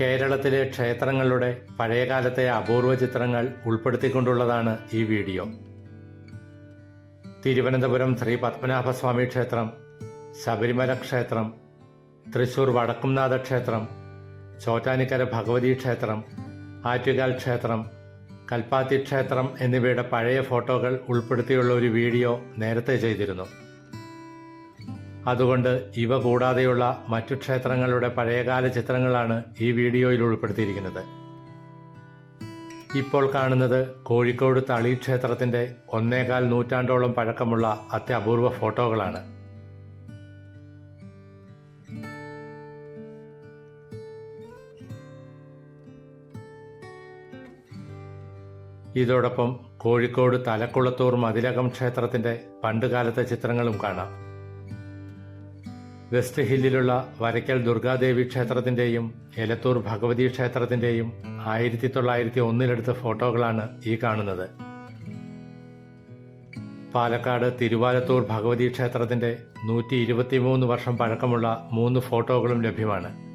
കേരളത്തിലെ ക്ഷേത്രങ്ങളുടെ പഴയകാലത്തെ അപൂർവ ചിത്രങ്ങൾ ഉൾപ്പെടുത്തിക്കൊണ്ടുള്ളതാണ് ഈ വീഡിയോ. തിരുവനന്തപുരം ശ്രീ പത്മനാഭസ്വാമി ക്ഷേത്രം ശബരിമല ക്ഷേത്രം തൃശൂർ വടക്കുംനാഥ ക്ഷേത്രം ചോറ്റാനിക്കര ഭഗവതി ക്ഷേത്രം ആറ്റുകാൽ ക്ഷേത്രം കൽപ്പാത്തി ക്ഷേത്രം എന്നിവയുടെ പഴയ ഫോട്ടോകൾ ഉൾപ്പെടുത്തിയുള്ള ഒരു വീഡിയോ നേരത്തെ ചെയ്തിരുന്നു. അതുകൊണ്ട് ഇവ കൂടാതെയുള്ള മറ്റു ക്ഷേത്രങ്ങളുടെ പഴയകാല ചിത്രങ്ങളാണ് ഈ വീഡിയോയിൽ ഉൾപ്പെടുത്തിയിരിക്കുന്നത്. ഇപ്പോൾ കാണുന്നത് കോഴിക്കോട് തളി ക്ഷേത്രത്തിന്റെ ഒന്നേകാൽ നൂറ്റാണ്ടോളം പഴക്കമുള്ള അത്യപൂർവ ഫോട്ടോകളാണ്. ഇതോടൊപ്പം കോഴിക്കോട് തലക്കുളത്തൂർ മതിലകം ക്ഷേത്രത്തിന്റെ പണ്ടുകാലത്തെ ചിത്രങ്ങളും കാണാം. വെസ്റ്റ് ഹില്ലിലുള്ള വരയ്ക്കൽ ദുർഗാദേവി ക്ഷേത്രത്തിന്റെയും എലത്തൂർ ഭഗവതി ക്ഷേത്രത്തിന്റെയും ആയിരത്തി തൊള്ളായിരത്തി ഒന്നിലെടുത്ത ഫോട്ടോകളാണ് ഈ കാണുന്നത്. പാലക്കാട് തിരുവാലത്തൂർ ഭഗവതി ക്ഷേത്രത്തിന്റെ നൂറ്റി ഇരുപത്തിമൂന്ന് വർഷം പഴക്കമുള്ള മൂന്ന് ഫോട്ടോകളും ലഭ്യമാണ്.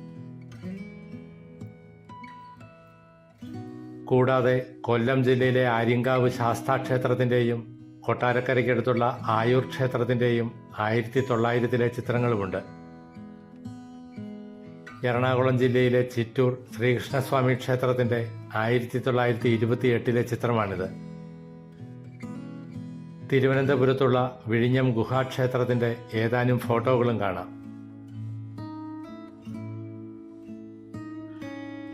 കൂടാതെ കൊല്ലം ജില്ലയിലെ ആര്യങ്കാവ് ശാസ്താ ക്ഷേത്രത്തിന്റെയും കൊട്ടാരക്കരയ്ക്കടുത്തുള്ള ആയൂർ ക്ഷേത്രത്തിന്റെയും ആയിരത്തി തൊള്ളായിരത്തിലെ ചിത്രങ്ങളുമുണ്ട്. എറണാകുളം ജില്ലയിലെ ചിറ്റൂർ ശ്രീകൃഷ്ണസ്വാമി ക്ഷേത്രത്തിന്റെ ആയിരത്തി തൊള്ളായിരത്തി ഇരുപത്തി എട്ടിലെ ചിത്രമാണിത്. തിരുവനന്തപുരത്തുള്ള വിഴിഞ്ഞം ഗുഹാക്ഷേത്രത്തിന്റെ ഏതാനും ഫോട്ടോകളും കാണാം.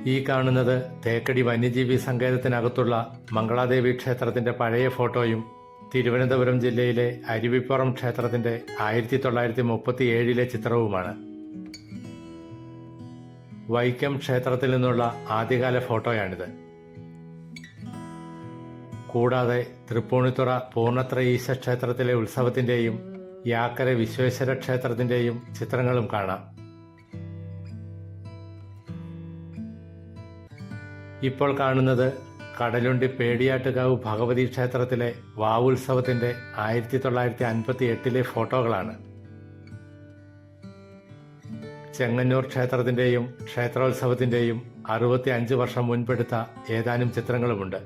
ഈ കാണുന്നത് തേക്കടി വന്യജീവി സങ്കേതത്തിനകത്തുള്ള മംഗളാദേവി ക്ഷേത്രത്തിന്റെ പഴയ ഫോട്ടോയും തിരുവനന്തപുരം ജില്ലയിലെ അരുവിപ്പുറം ക്ഷേത്രത്തിന്റെ ആയിരത്തി തൊള്ളായിരത്തി മുപ്പത്തി ഏഴിലെ ചിത്രവുമാണ്. വൈക്കം ക്ഷേത്രത്തിൽ നിന്നുള്ള ആദ്യകാല ഫോട്ടോയാണിത്. കൂടാതെ തൃപ്പൂണിത്തുറ പൂർണത്ര ഈശ ക്ഷേത്രത്തിലെ ഉത്സവത്തിന്റെയും യാക്കര വിശ്വേശ്വര ക്ഷേത്രത്തിന്റെയും ചിത്രങ്ങളും കാണാം. ഇപ്പോൾ കാണുന്നത് കടലുണ്ടി പേടിയാട്ടുകാവ് ഭഗവതി ക്ഷേത്രത്തിലെ വാവുത്സവത്തിന്റെ ആയിരത്തി തൊള്ളായിരത്തി അൻപത്തി എട്ടിലെ ഫോട്ടോകളാണ്. ചെങ്ങന്നൂർ ക്ഷേത്രത്തിന്റെയും ക്ഷേത്രോത്സവത്തിന്റെയും അറുപത്തി അഞ്ച് വർഷം മുൻപെടുത്ത ഏതാനും ചിത്രങ്ങളുമുണ്ട്.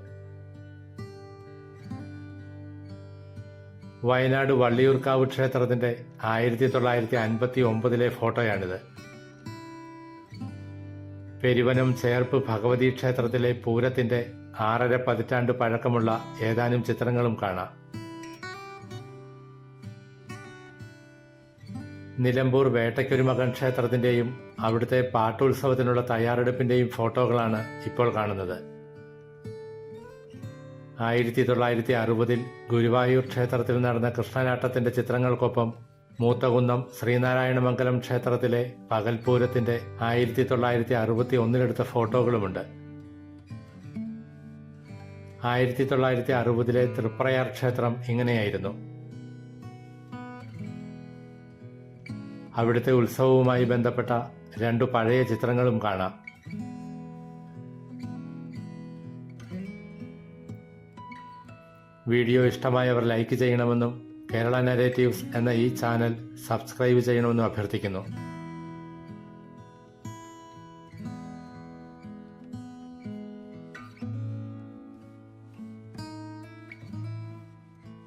വയനാട് വള്ളിയൂർക്കാവ് ക്ഷേത്രത്തിന്റെ ആയിരത്തി തൊള്ളായിരത്തി അൻപത്തി ഒമ്പതിലെ ഫോട്ടോയാണിത്. പെരുവനം ചേർപ്പ് ഭഗവതി ക്ഷേത്രത്തിലെ പൂരത്തിന്റെ ആറര പതിറ്റാണ്ട് പഴക്കമുള്ള ഏതാനും ചിത്രങ്ങളും കാണാം. നിലമ്പൂർ വേട്ടയ്ക്കൊരു മകൻ ക്ഷേത്രത്തിന്റെയും അവിടുത്തെ പാട്ടുത്സവത്തിനുള്ള തയ്യാറെടുപ്പിന്റെയും ഫോട്ടോകളാണ് ഇപ്പോൾ കാണുന്നത്. ആയിരത്തി തൊള്ളായിരത്തി അറുപതിൽ ഗുരുവായൂർ ക്ഷേത്രത്തിൽ നടന്ന കൃഷ്ണനാട്ടത്തിന്റെ ചിത്രങ്ങൾക്കൊപ്പം മൂത്തകുന്നം ശ്രീനാരായണമംഗലം ക്ഷേത്രത്തിലെ പകൽപൂരത്തിന്റെ ആയിരത്തി തൊള്ളായിരത്തി അറുപത്തി ഒന്നിലെടുത്ത ഫോട്ടോകളുമുണ്ട്. ആയിരത്തി തൊള്ളായിരത്തി അറുപതിലെ തൃപ്രയാർ ക്ഷേത്രം ഇങ്ങനെയായിരുന്നു. അവിടുത്തെ ഉത്സവവുമായി ബന്ധപ്പെട്ട രണ്ടു പഴയ ചിത്രങ്ങളും കാണാം. വീഡിയോ ഇഷ്ടമായവർ ലൈക്ക് ചെയ്യണമെന്നും കേരള നരേറ്റീവ്സ് എന്ന ഈ ചാനൽ സബ്സ്ക്രൈബ് ചെയ്യണമെന്ന് അഭ്യർത്ഥിക്കുന്നു.